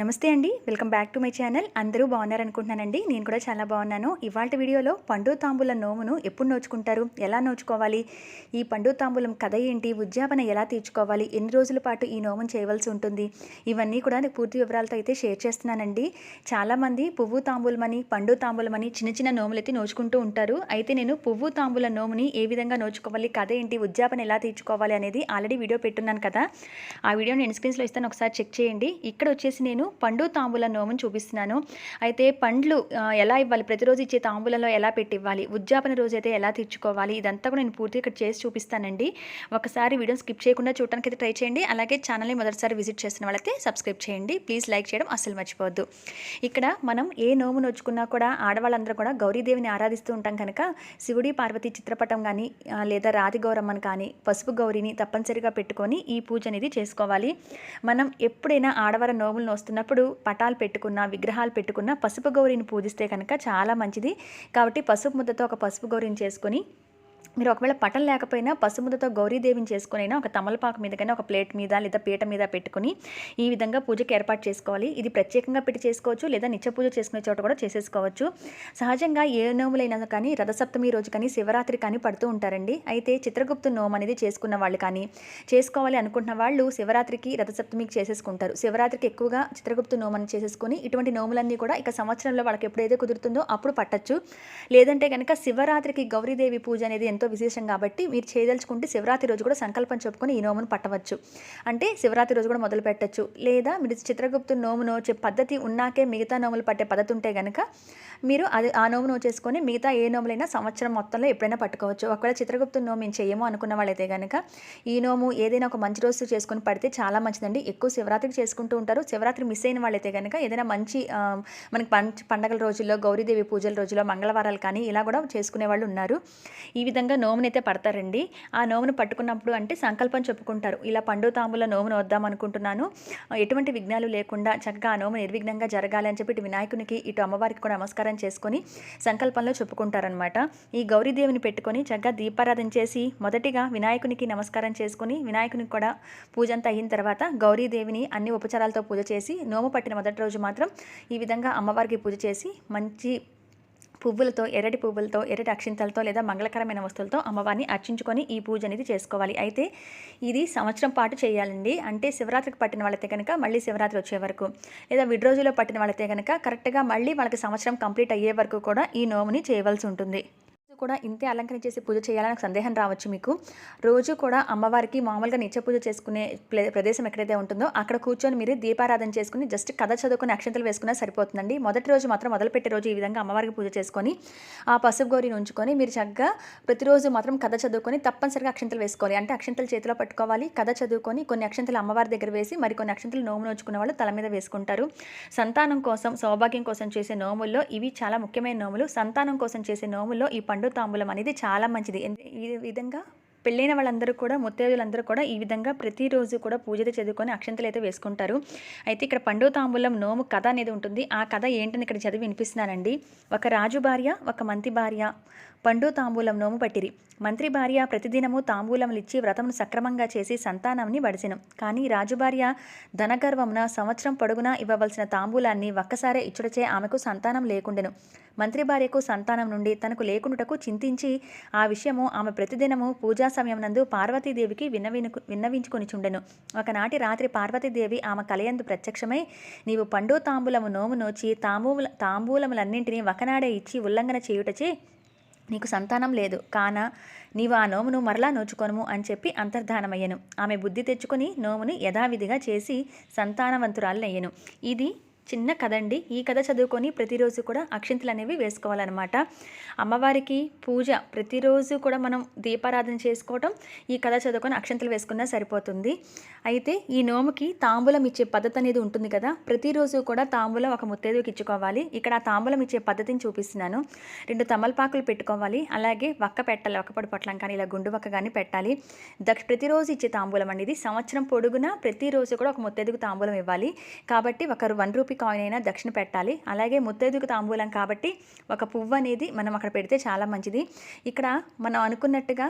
నమస్తే అండి. Welcome back to my channel. అందరూ బాగున్నారు అనుకుంటున్నానండి నేను కూడా చాలా బాగున్నాను. ఇవాళ వీడియోలో పండు తాంబూల నోమును ఎప్పుడు నోచుకుంటారు? ఎలా నోచుకోవాలి? ఈ పండు తాంబూలం కథ ఏంటి? ఉద్యాపన ఎలా తీర్చుకోవాలి? ఎన్ని రోజుల పాటు ఈ నోమును చేయవలసి ఉంటుంది? ఇవన్నీ కూడా నేను పూర్తి వివరాలతో అయితే షేర్ చేస్తున్నానండి. చాలామంది పువ్వు తాంబూలమని పండు తాంబూలమని చిన్న చిన్న నోములు అయితే నోచుకుంటూ ఉంటారు. అయితే నేను పువ్వు తాంబూల నోముని ఏ విధంగా నోచుకోవాలి? కథ ఏంటి? ఉద్యాపన ఎలా తీర్చుకోవాలి? అనేది ఆల్రెడీ వీడియో పెట్టున్నాను కదా. ఆ వీడియో నేను స్క్రీన్స్లో ఇస్తాను. ఒకసారి చెక్ చేయండి. ఇక్కడ వచ్చేసి నేను పండు తాంబూల నోమును చూపిస్తున్నాను. అయితే పండ్లు ఎలా ఇవ్వాలి? ప్రతిరోజు ఇచ్చే తాంబూలంలో ఎలా పెట్టి ఇవ్వాలి ఉద్యాపన రోజు అయితే ఎలా తీర్చుకోవాలి? ఇదంతా కూడా నేను పూర్తిగా ఇక్కడ చేసి చూపిస్తానండి. ఒకసారి వీడియో స్కిప్ చేయకుండా చూడడానికి అయితే ట్రై చేయండి. అలాగే ఛానల్ని మొదటిసారి విజిట్ చేసిన వాళ్ళైతే సబ్స్క్రైబ్ చేయండి. ప్లీజ్ లైక్ చేయడం అస్సలు మర్చిపోవద్దు. ఇక్కడ మనం ఏ నోము నోచుకున్నా కూడా ఆడవాళ్ళందరూ కూడా గౌరీదేవిని ఆరాధిస్తూ ఉంటాం కనుక శివుడి పార్వతి చిత్రపటం కానీ లేదా రాతి గౌరమ్మని కానీ పసుపు గౌరిని తప్పనిసరిగా పెట్టుకొని ఈ పూజ అనేది చేసుకోవాలి. మనం ఎప్పుడైనా ఆడవారి నోములు నోస్తున్నప్పుడు పటాలు పెట్టుకున్న విగ్రహాలు పెట్టుకున్న పసుపు గౌరిని పూజిస్తే కనుక చాలా మంచిది. కాబట్టి పసుపు ముద్దతో ఒక పసుపు గౌరిని చేసుకొని మీరు ఒకవేళ పటం లేకపోయినా పసుముదతో గౌరీదేవిని చేసుకునైనా ఒక తమలపాకు మీద కానీ ఒక ప్లేట్ మీద లేదా పీట మీద పెట్టుకుని ఈ విధంగా పూజకి ఏర్పాటు చేసుకోవాలి. ఇది ప్రత్యేకంగా పెట్టి చేసుకోవచ్చు లేదా నిత్య పూజ చేసుకునే చోట కూడా చేసేసుకోవచ్చు. సహజంగా ఏ నోములైనా కానీ రథసప్తమి రోజు కానీ శివరాత్రి కానీ పడుతూ ఉంటారండి. అయితే చిత్రగుప్తు నోము అనేది చేసుకున్న వాళ్ళు కానీ చేసుకోవాలి అనుకుంటున్న వాళ్ళు శివరాత్రికి రథసప్తమికి చేసేసుకుంటారు. శివరాత్రికి ఎక్కువగా చిత్రగుప్తు నోమని చేసేసుకుని ఇటువంటి నోములన్నీ కూడా ఇక సంవత్సరంలో వాళ్ళకి ఎప్పుడైతే కుదురుతుందో అప్పుడు పట్టచ్చు. లేదంటే కనుక శివరాత్రికి గౌరీదేవి పూజ అనేది ఎంతో విశేషం కాబట్టి మీరు చేయదలుచుకుంటే శివరాత్రి రోజు కూడా సంకల్పం చెప్పుకొని ఈ నోమును పట్టవచ్చు. అంటే శివరాత్రి రోజు కూడా మొదలు పెట్టచ్చు. లేదా మీరు చిత్రగుప్తు నోము నోచే పద్ధతి ఉన్నాకే మిగతా నోములు పట్టే పద్ధతి ఉంటే కనుక మీరు అది ఆ నోము నోచేసుకొని మిగతా ఏ నోములైనా సంవత్సరం మొత్తంలో ఎప్పుడైనా పట్టుకోవచ్చు. ఒకవేళ చిత్రగుప్తు నోము మేము చేయము అనుకున్న వాళ్ళైతే కనుక ఈ నోము ఏదైనా ఒక మంచి రోజు చేసుకొని పడితే చాలా మంచిదండి. ఎక్కువ శివరాత్రికి చేసుకుంటూ ఉంటారు. శివరాత్రి మిస్ అయిన వాళ్ళైతే కనుక ఏదైనా మంచి మనకి పంచ పండగల రోజుల్లో గౌరీదేవి పూజల రోజుల్లో మంగళవారాలు కానీ ఇలా కూడా చేసుకునే వాళ్ళు ఉన్నారు. ఈ విధంగా నోమునైతే పడతారండి. ఆ నోమును పట్టుకున్నప్పుడు అంటే సంకల్పం చెప్పుకుంటారు. ఇలా పండు తాంబూల నోమును వద్దాం అనుకుంటున్నాను. ఎటువంటి విఘ్నాలు లేకుండా చక్కగా ఆ నోము నిర్విఘ్నంగా జరగాలి అని చెప్పి ఇటు వినాయకునికి ఇటు అమ్మవారికి కూడా నమస్కారం చేసుకొని సంకల్పంలో చెప్పుకుంటారనమాట ఈ గౌరీదేవిని పెట్టుకొని చక్కగా దీపారాధన చేసి మొదటిగా వినాయకునికి నమస్కారం చేసుకొని వినాయకునికి కూడా పూజ అంతా అయిన తర్వాత గౌరీదేవిని అన్ని ఉపచారాలతో పూజ చేసి నోము పట్టిన మొదటి రోజు మాత్రం ఈ విధంగా అమ్మవారికి పూజ చేసి మంచి పువ్వులతో ఎర్రటి పువ్వులతో ఎర్రటి అక్షింతలతో లేదా మంగళకరమైన వస్తువులతో అమ్మవారిని అర్చించుకొని ఈ పూజ అనేది చేసుకోవాలి. అయితే ఇది సంవత్సరం పాటు చేయాలండి. అంటే శివరాత్రికి పట్టిన వాళ్ళతే కనుక మళ్ళీ శివరాత్రి వచ్చే వరకు. లేదా విడి రోజులో పట్టిన వాళ్ళతే కనుక కరెక్ట్గా మళ్ళీ వాళ్ళకి సంవత్సరం కంప్లీట్ అయ్యే వరకు కూడా ఈ నోముని చేయవలసి ఉంటుంది. కూడా ఇంతే అలంకరణ చేసి పూజ చేయాలని సందేహం రావచ్చు మీకు. రోజు కూడా అమ్మవారికి మామూలుగా నిత్య పూజ చేసుకునే ప్లే ప్రదేశం ఎక్కడైతే ఉంటుందో అక్కడ కూర్చొని మీరు దీపారాధన చేసుకుని జస్ట్ కథ చదువుకుని అక్షంతలు వేసుకున్నా సరిపోతుందండి. మొదటి రోజు మాత్రం మొదలుపెట్టే రోజు ఈ విధంగా అమ్మవారికి పూజ చేసుకొని ఆ పసుపు గౌరిని ఉంచుకొని మీరు చక్కగా ప్రతిరోజు మాత్రం కథ చదువుకొని తప్పనిసరిగా అక్షంతలు వేసుకోవాలి. అంటే అక్షంతలు చేతిలో పట్టుకోవాలి కథ చదువుకొని కొన్ని అక్షంతలు అమ్మవారి దగ్గర వేసి మరి కొన్ని అక్షంతలు నోము నోచుకున్న వాళ్ళు తల మీద వేసుకుంటారు. సంతానం కోసం సౌభాగ్యం కోసం చేసే నోముల్లో ఇవి చాలా ముఖ్యమైన నోములు. సంతానం కోసం చేసే నోముల్లో ఈ పండు తాంబూలం అనేది చాలా మంచిది. ఈ విధంగా పెళ్ళైన వాళ్ళందరూ కూడా ముత్తైదులందరూ కూడా ఈ విధంగా ప్రతిరోజు కూడా పూజలు చదువుకొని అక్షంతలు అయితే వేసుకుంటారు. అయితే ఇక్కడ పండు తాంబూలం నోము కథ అనేది ఉంటుంది. ఆ కథ ఏంటని ఇక్కడ చదివి వినిపిస్తున్నానండి. ఒక రాజు భార్య ఒక మంత్రి భార్య పండు తాంబూలం నోము పట్టిరి. మంత్రి భార్య ప్రతిదినము తాంబూలములిచ్చి వ్రతమును సక్రమంగా చేసి సంతానంని బడిసెను. కానీ రాజు భార్య ధనగర్వమున సంవత్సరం పొడుగునా ఇవ్వవలసిన తాంబూలాన్ని ఒక్కసారే ఇచ్చుడచే ఆమెకు సంతానం లేకుండెను. మంత్రి భార్యకు సంతానం నుండి తనకు లేకుండుటకు చింతించి ఆ విషయము ఆమె ప్రతిదినము పూజా సమయం నందు పార్వతీదేవికి విన్నవినుకు విన్నవించుకొనిచుండెను. ఒకనాటి రాత్రి పార్వతీదేవి ఆమె కలయందు ప్రత్యక్షమై నీవు పండు తాంబూలము నోము నోచి తాంబూల తాంబూలములన్నింటినీ ఒకనాడే ఇచ్చి ఉల్లంఘన చేయుటచే నీకు సంతానం లేదు. కాన నీవు ఆ నోమును మరలా నోచుకొనుము అని చెప్పి అంతర్ధానమయ్యను. ఆమె బుద్ధి తెచ్చుకొని నోముని యథావిధిగా చేసి సంతానవంతురాలనయ్యను. ఇది చిన్న కథ అండి ఈ కథ చదువుకొని ప్రతిరోజు కూడా అక్షింతలు అనేవి వేసుకోవాలన్నమాట. అమ్మవారికి పూజ ప్రతిరోజు కూడా మనం దీపారాధన చేసుకోవటం ఈ కథ చదువుకొని అక్షింతలు వేసుకున్నా సరిపోతుంది. అయితే ఈ నోముకి తాంబూలం ఇచ్చే పద్ధతి అనేది ఉంటుంది కదా ప్రతిరోజు కూడా తాంబూలం ఒక ముత్తేదుకి ఇచ్చుకోవాలి. ఇక్కడ ఆ తాంబూలం ఇచ్చే పద్ధతిని చూపిస్తున్నాను. రెండు తమలపాకులు పెట్టుకోవాలి. అలాగే వక్క పెట్టాలి వక్కపడి పొట్లం కానీ ఇలా గుండు వక్క కానీ పెట్టాలి. దక్ష ప్రతిరోజు ఇచ్చే తాంబూలం అనేది సంవత్సరం పొడుగునా ప్రతిరోజు కూడా ఒక ముత్తేదుకు తాంబూలం ఇవ్వాలి. కాబట్టి ఒకరు వన్ రూపీ కాయిన్ అయినా దక్షిణ పెట్టాలి. అలాగే ముత్తైదుకు తాంబూలం కాబట్టి ఒక పువ్వు అనేది మనం అక్కడ పెడితే చాలా మంచిది. ఇక్కడ మనం అనుకున్నట్టుగా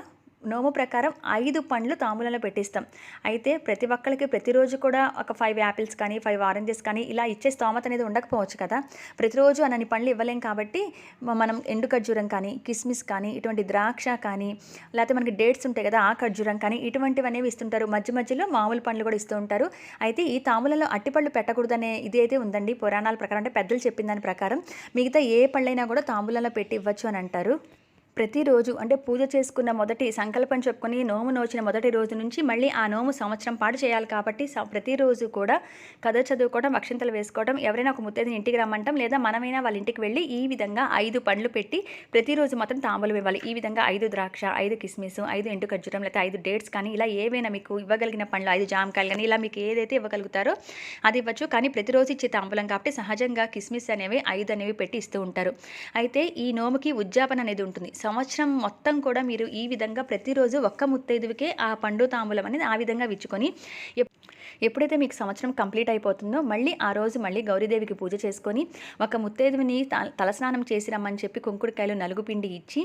నోము ప్రకారం ఐదు పండ్లు తాంబూలంలో పెట్టిస్తాం. అయితే ప్రతి ఒక్కరికి ప్రతిరోజు కూడా ఒక ఫైవ్ యాపిల్స్ కానీ ఫైవ్ ఆరెంజెస్ కానీ ఇలా ఇచ్చే స్తోమత అనేది ఉండకపోవచ్చు కదా. ప్రతిరోజు అనని పండ్లు ఇవ్వలేం కాబట్టి మనం ఎండు ఖర్జూరం కానీ కిస్మిస్ కానీ ఇటువంటి ద్రాక్ష కానీ లేకపోతే మనకి డేట్స్ ఉంటాయి కదా ఆ ఖర్జూరం కానీ ఇటువంటివి అనేవి ఇస్తుంటారు. మధ్య మధ్యలో మామూలు పండ్లు కూడా ఇస్తూ ఉంటారు. అయితే ఈ తాంబూలంలో అట్టిపళ్ళు పెట్టకూడదనే ఇది అయితే ఉందండి. పురాణాల ప్రకారం అంటే పెద్దలు చెప్పిన దాని ప్రకారం మిగతా ఏ పళ్ళైనా కూడా తాంబూలంలో పెట్టి ఇవ్వచ్చు అని అంటారు. ప్రతిరోజు అంటే పూజ చేసుకున్న మొదటి సంకల్పం చెప్పుకొని నోము నోచిన మొదటి రోజు నుంచి మళ్ళీ ఆ నోము సంవత్సరం పాటు చేయాలి కాబట్టి స- ప్రతిరోజు కూడా కథ చదువుకోవడం అక్షంతలు వేసుకోవడం ఎవరైనా ఒక ముత్తైదుని ఇంటికి రమ్మంటాం లేదా మనమైనా వాళ్ళ ఇంటికి వెళ్ళి ఈ విధంగా ఐదు పండ్లు పెట్టి ప్రతిరోజు మాత్రం తాంబూలం ఇవ్వాలి. ఈ విధంగా ఐదు ద్రాక్ష ఐదు కిస్మిస్ ఐదు ఎండు ఖర్జూరం లేకపోతే ఐదు డేట్స్ కానీ ఇలా ఏవైనా మీకు ఇవ్వగలిగిన పండ్లు ఐదు జామకాయలు కానీ ఇలా మీకు ఏదైతే ఇవ్వగలుగుతారో అది ఇవ్వచ్చు. కానీ ప్రతిరోజు ఇచ్చే తాంబూలం కాబట్టి సహజంగా కిస్మిస్ అనేవి ఐదు అనేవి పెట్టి ఇస్తూ ఉంటారు. అయితే ఈ నోముకి ఉద్యాపన అనేది ఉంటుంది. సంవత్సరం మొత్తం కూడా మీరు ఈ విధంగా ప్రతిరోజు ఒక్క ముత్తైదువికే ఆ పండు తాంబూలం అనేది ఆ విధంగా విచ్చుకొని ఎప్పుడైతే మీకు సంవత్సరం కంప్లీట్ అయిపోతుందో మళ్ళీ ఆ రోజు మళ్ళీ గౌరీదేవికి పూజ చేసుకొని ఒక ముత్తైదువిని త- తలస్నానం చేసి రమ్మని చెప్పి కుంకుడుకాయలు నలుగు పిండి ఇచ్చి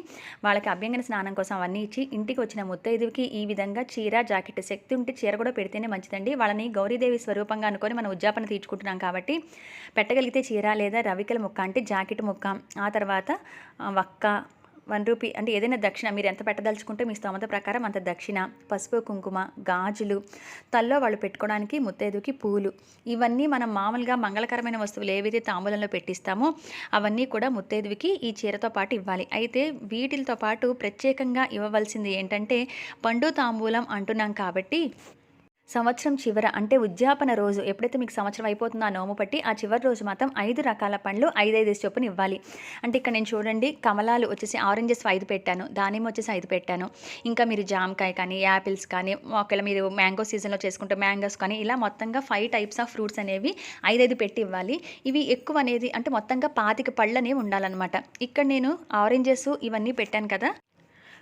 వాళ్ళకి అభ్యంగన స్నానం కోసం అవన్నీ ఇచ్చి ఇంటికి వచ్చిన ముత్తైదువికి ఈ విధంగా చీర జాకెట్ శక్తి ఉంటే చీర కూడా పెడితేనే మంచిదండి. వాళ్ళని గౌరీదేవి స్వరూపంగా అనుకొని మనం ఉద్యాపన తీర్చుకుంటున్నాం కాబట్టి పెట్టగలిగితే చీర లేదా రవికల ముక్క అంటే జాకెట్ ముక్క. ఆ తర్వాత వక్క వన్ రూపీ అంటే ఏదైనా దక్షిణ మీరు ఎంత పెట్టదలుచుకుంటే మీ స్తోమత ప్రకారం అంత దక్షిణ పసుపు కుంకుమ గాజులు తల్లో వాళ్ళు పెట్టుకోవడానికి ముత్తైదుకి పూలు. ఇవన్నీ మనం మామూలుగా మంగళకరమైన వస్తువులు ఏవైతే తాంబూలంలో పెట్టిస్తామో అవన్నీ కూడా ముత్తైదువికి ఈ చీరతో పాటు ఇవ్వాలి. అయితే వీటితో పాటు ప్రత్యేకంగా ఇవ్వవలసింది ఏంటంటే పండు తాంబూలం అంటున్నాం కాబట్టి సంవత్సరం చివర అంటే ఉద్యాపన రోజు. ఎప్పుడైతే మీకు సంవత్సరం అయిపోతుందో ఆ నోము పట్టి ఆ చివరి రోజు మాత్రం ఐదు రకాల పండ్లు ఐదైదు చొప్పున ఇవ్వాలి. అంటే ఇక్కడ నేను చూడండి కమలాలు వచ్చేసి ఆరెంజెస్ ఐదు పెట్టాను దానిమ్మ వచ్చేసి ఐదు పెట్టాను. ఇంకా మీరు జామకాయ కానీ యాపిల్స్ కానీ ఒకవేళ మీరు మ్యాంగో సీజన్లో చేసుకుంటే మ్యాంగోస్ కానీ ఇలా మొత్తంగా ఫైవ్ టైప్స్ ఆఫ్ ఫ్రూట్స్ అనేవి ఐదైదు పెట్టి ఇవ్వాలి. ఇవి ఎక్కువ అనేది అంటే మొత్తంగా పాతిక పళ్ళు అనేవి ఉండాలన్నమాట. ఇక్కడ నేను ఆరెంజెస్ ఇవన్నీ పెట్టాను కదా.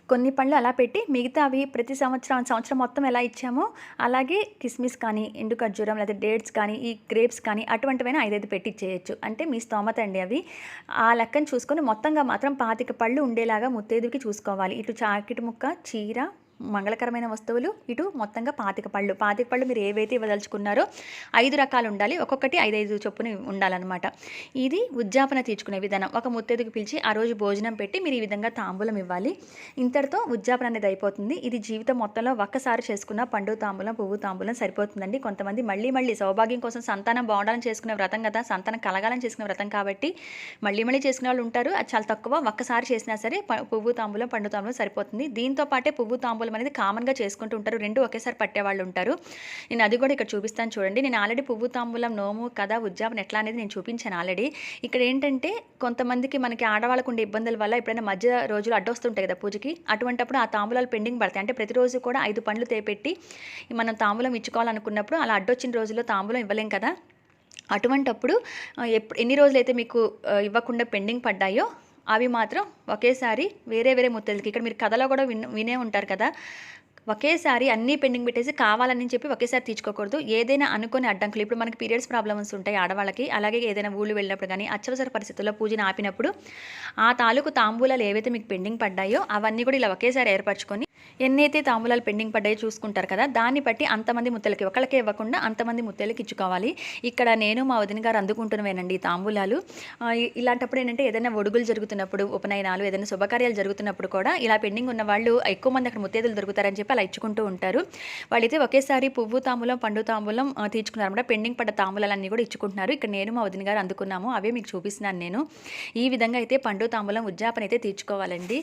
కొన్ని పళ్ళు అలా పెట్టి మిగతా అవి ప్రతి సంవత్సరం సంవత్సరం మొత్తం ఎలా ఇచ్చామో అలాగే కిస్మిస్ కానీ ఎండు ఖర్జూరం లేదా డేట్స్ కానీ ఈ గ్రేప్స్ కానీ అటువంటివైనా ఐదైదు పెట్టి ఇచ్చేయచ్చు. అంటే మీ స్తోమత అండి అవి. ఆ లెక్కను చూసుకొని మొత్తంగా మాత్రం పాతిక పళ్ళు ఉండేలాగా ముత్తైదుకి చూసుకోవాలి. ఇటు చాకిటి ముక్క చీర మంగళకరమైన వస్తువులు ఇటు మొత్తంగా పాతిక పళ్ళు. పాతిక పళ్ళు మీరు ఏవైతే ఇవ్వదలుచుకున్నారో ఐదు రకాలు ఉండాలి. ఒక్కొక్కటి ఐదైదు చొప్పున ఉండాలన్నమాట. ఇది ఉద్యాపన తీర్చుకునే విధానం. ఒక ముత్తైదుకు పిలిచి ఆ రోజు భోజనం పెట్టి మీరు ఈ విధంగా తాంబూలం ఇవ్వాలి. ఇంతటితో ఉద్యాపన అనేది అయిపోతుంది. ఇది జీవితం మొత్తంలో ఒక్కసారి చేసుకున్న పండు తాంబూలం పువ్వు తాంబూలం సరిపోతుందండి. కొంతమంది మళ్ళీ మళ్ళీ సౌభాగ్యం కోసం సంతానం బాగుండాలని చేసుకునే వ్రతం కదా. సంతానం కలగాలని చేసుకునే వ్రతం కాబట్టి మళ్ళీ మళ్ళీ చేసుకునే వాళ్ళు ఉంటారు. అది చాలా తక్కువ ఒక్కసారి చేసినా సరే పువ్వు తాంబూలం పండు తాంబూలం సరిపోతుంది. దీంతో పాటే పువ్వు తాంబూలం అనేది కామన్గా చేసుకుంటూ ఉంటారు. రెండు ఒకేసారి పట్టేవాళ్ళు ఉంటారు. నేను అది కూడా ఇక్కడ చూపిస్తాను చూడండి. నేను ఆల్రెడీ పువ్వు తాంబూలం నోము కథ ఉద్యాపన ఎట్లా అనేది నేను చూపించాను ఆల్రెడీ. ఇక్కడ ఏంటంటే కొంతమందికి మనకి ఆడవాళ్ళకు ఉండే ఇబ్బందుల వల్ల ఎప్పుడైనా మధ్య రోజులు అడ్డొస్తుంటాయి కదా పూజకి. అటువంటప్పుడు ఆ తాంబూలాలు పెండింగ్ పడతాయి. అంటే ప్రతిరోజు కూడా ఐదు పండ్లు తేపెట్టి మనం తాంబూలం ఇచ్చుకోవాలనుకున్నప్పుడు అలా అడ్డొచ్చిన రోజుల్లో తాంబూలం ఇవ్వలేం కదా. అటువంటప్పుడు ఎప్పుడు ఎన్ని రోజులైతే మీకు ఇవ్వకుండా పెండింగ్ పడ్డాయో అవి మాత్రం ఒకేసారి వేరే వేరే ముత్తలకి ఇక్కడ మీరు కథలో కూడా విన్ వినే ఉంటారు కదా. ఒకేసారి అన్నీ పెండింగ్ పెట్టేసి కావాలని చెప్పి ఒకేసారి తీర్చుకోకూడదు. ఏదైనా అనుకునే అడ్డంకులు ఇప్పుడు మనకి పీరియడ్స్ ప్రాబ్లమ్స్ ఉంటాయి ఆడవాళ్ళకి అలాగే ఏదైనా ఊళ్ళు వెళ్ళినప్పుడు కానీ అత్యవసర పరిస్థితుల్లో పూజను ఆపినప్పుడు ఆ తాలూకు తాంబూలాలు ఏవైతే మీకు పెండింగ్ పడ్డాయో అవన్నీ కూడా ఇలా ఒకేసారి ఏర్పరచుకొని ఎన్నైతే తాంబూలాలు పెండింగ్ పడ్డాయో చూసుకుంటారు కదా దాన్ని బట్టి అంతమంది ముత్తలకి ఒకళ్ళకే ఇవ్వకుండా అంతమంది ముత్తలకి ఇచ్చుకోవాలి. ఇక్కడ నేను మా వదిన గారు అందుకుంటున్నవేనండి తాంబూలాలు. ఇలాంటప్పుడు ఏంటంటే ఏదైనా ఒడుగులు జరుగుతున్నప్పుడు ఉపనయనాలు ఏదైనా శుభకార్యాలు జరుగుతున్నప్పుడు కూడా ఇలా పెండింగ్ ఉన్న వాళ్ళు ఎక్కువ మంది అక్కడ ముత్తేదులు దొరుకుతారని చెప్పి అలా ఇచ్చుకుంటూ ఉంటారు. వాళ్ళైతే ఒకేసారి పువ్వు తాంబూలం పండు తాంబూలం తీర్చుకున్నారన్నమాట తీర్చుకున్నారు అనమాట పెండింగ్ పడ్డ తాంబూలాలన్నీ కూడా ఇచ్చుకుంటున్నారు. ఇక్కడ నేను మా వదిన గారు అందుకున్నాము అవే మీకు చూపిస్తున్నాను నేను. ఈ విధంగా అయితే పండు తాంబూలం ఉద్యాపన అయితే తీర్చుకోవాలండి.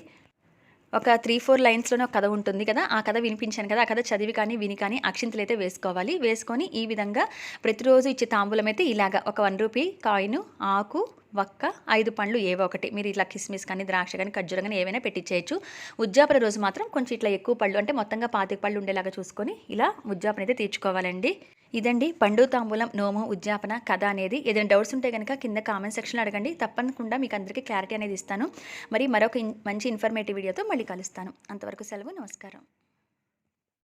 ఒక త్రీ ఫోర్ లైన్స్లోనే ఒక కథ ఉంటుంది కదా. ఆ కథ వినిపించాను కదా. ఆ కథ చదివి కానీ విని కానీ అక్షింతలు అయితే వేసుకోవాలి. వేసుకొని ఈ విధంగా ప్రతిరోజు ఇచ్చే తాంబూలం అయితే ఇలాగా. ఒక వన్ రూపీ కాయిన్ ఆకు వక్క ఐదు పండ్లు ఏవో ఒకటి. మీరు ఇట్లా కిస్మిస్ కానీ ద్రాక్ష కానీ ఖర్జూరం కానీ ఏవైనా పెట్టించేయచ్చు ఉజ్జాపన రోజు మాత్రం కొంచెం ఇట్లా ఎక్కువ పళ్ళు అంటే మొత్తంగా పాతిక పళ్ళు ఉండేలాగా చూసుకొని ఇలా ఉజ్జాపన అయితే తీర్చుకోవాలండి. ఇదండి పండు తాంబూలం నోము ఉద్యాపన కథ అనేది. ఏదైనా డౌట్స్ ఉంటే కనుక కింద కామెంట్ సెక్షన్లో అడగండి. తప్పకుండా మీకు అందరికీ క్లారిటీ అనేది ఇస్తాను. మరి మరొక మంచి ఇన్ఫర్మేటివ్ వీడియోతో మళ్ళీ కలుస్తాను. అంతవరకు సెలవు నమస్కారం.